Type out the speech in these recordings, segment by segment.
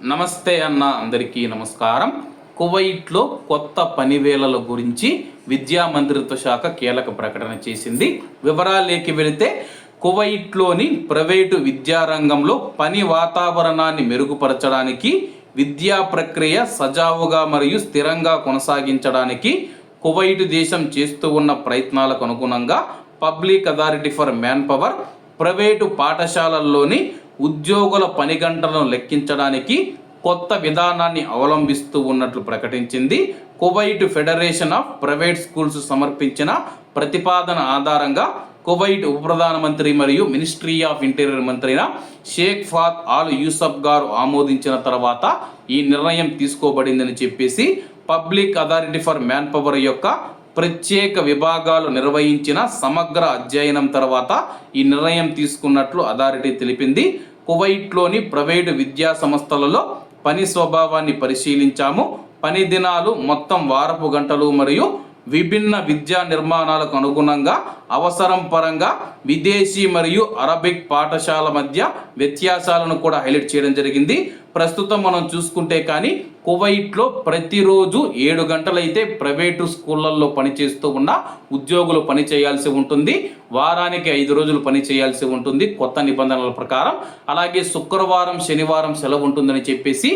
నమస్తే అన్న అందరికీ నమస్కారం. కువైట్లో కొత్త పనివేళల గురించి విద్యా మంత్రిత్వ శాఖ కీలక ప్రకటన చేసింది. వివరాలేకి వెళితే కువైట్లోని ప్రైవేటు విద్యారంగంలో పని వాతావరణాన్ని మెరుగుపరచడానికి విద్యా ప్రక్రియ సజావుగా మరియు స్థిరంగా కొనసాగించడానికి కువైట్ దేశం చేస్తూ ఉన్న ప్రయత్నాలకు అనుగుణంగా public authority for manpower private పాఠశాలల్లోని ఉద్యోగుల పని గంటలను లెక్కించడానికి కొత్త విధానాన్ని అవలంబిస్తూ ఉన్నట్లు ప్రకటించింది. Kuwait federation of private schools సమర్పించిన ప్రతిపాదన ఆధారంగా కువైట్ ఉప ప్రధానమంత్రి మరియు మినిస్ట్రీ ఆఫ్ ఇంటీరియర్ మంత్రి షేక్ ఫాత్ ఆల్ యూసఫ్ గారు ఆమోదించిన తర్వాత ఈ నిర్ణయం తీసుకోబడిందని చెప్పేసి public authority for manpower యొక్క ప్రత్యేక విభాగాలు నిర్వహించిన సమగ్ర అధ్యయనం తర్వాత ఈ నిర్ణయం తీసుకున్నట్లు అథారిటీ తెలిపింది. కువైట్లోని ప్రైవేటు విద్యా సంస్థలలో పని స్వభావాన్ని పరిశీలించాము. పని దినాలు మొత్తం వారపు గంటలు మరియు విభిన్న విద్యా నిర్మాణాలకు అనుగుణంగా అవసరం పరంగా విదేశీ మరియు అరబిక్ పాఠశాల మధ్య వ్యత్యాసాలను కూడా హైలైట్ చేయడం జరిగింది. ప్రస్తుతం మనం చూసుకుంటే కానీ కువైట్లో ప్రతిరోజు ఏడు గంటలైతే ప్రైవేటు స్కూళ్ళల్లో పనిచేస్తూ ఉన్న ఉద్యోగులు పని చేయాల్సి ఉంటుంది. వారానికి ఐదు రోజులు పని చేయాల్సి ఉంటుంది కొత్త నిబంధనల ప్రకారం. అలాగే శుక్రవారం శనివారం సెలవు ఉంటుందని చెప్పేసి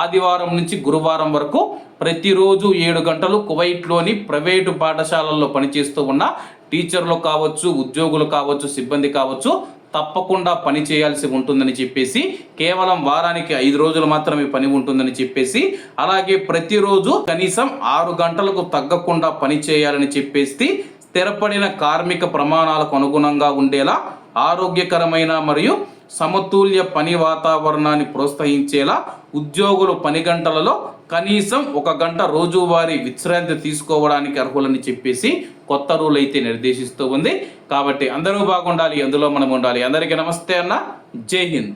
ఆదివారం నుంచి గురువారం వరకు ప్రతిరోజు ఏడు గంటలు కువైట్లోని ప్రైవేటు పాఠశాలల్లో పనిచేస్తూ ఉన్న టీచర్లు కావచ్చు ఉద్యోగులు కావచ్చు సిబ్బంది కావచ్చు తప్పకుండా పని చేయాల్సి ఉంటుందని చెప్పేసి కేవలం వారానికి ఐదు రోజులు మాత్రమే పని ఉంటుందని చెప్పేసి అలాగే ప్రతిరోజు కనీసం ఆరు గంటలకు తగ్గకుండా పని చేయాలని చెప్పేసి స్థిరపడిన కార్మిక ప్రమాణాలకు అనుగుణంగా ఉండేలా ఆరోగ్యకరమైన మరియు సమతుల్య పని వాతావరణాన్ని ప్రోత్సహించేలా ఉద్యోగులు పని గంటలలో కనీసం ఒక గంట రోజువారీ విశ్రాంతి తీసుకోవడానికి అర్హులని చెప్పేసి కొత్త రూల్ అయితే నిర్దేశిస్తూ ఉంది. కాబట్టి అందరూ బాగుండాలి అందులో మనం ఉండాలి. అందరికీ నమస్తే అన్న. జై హింద్.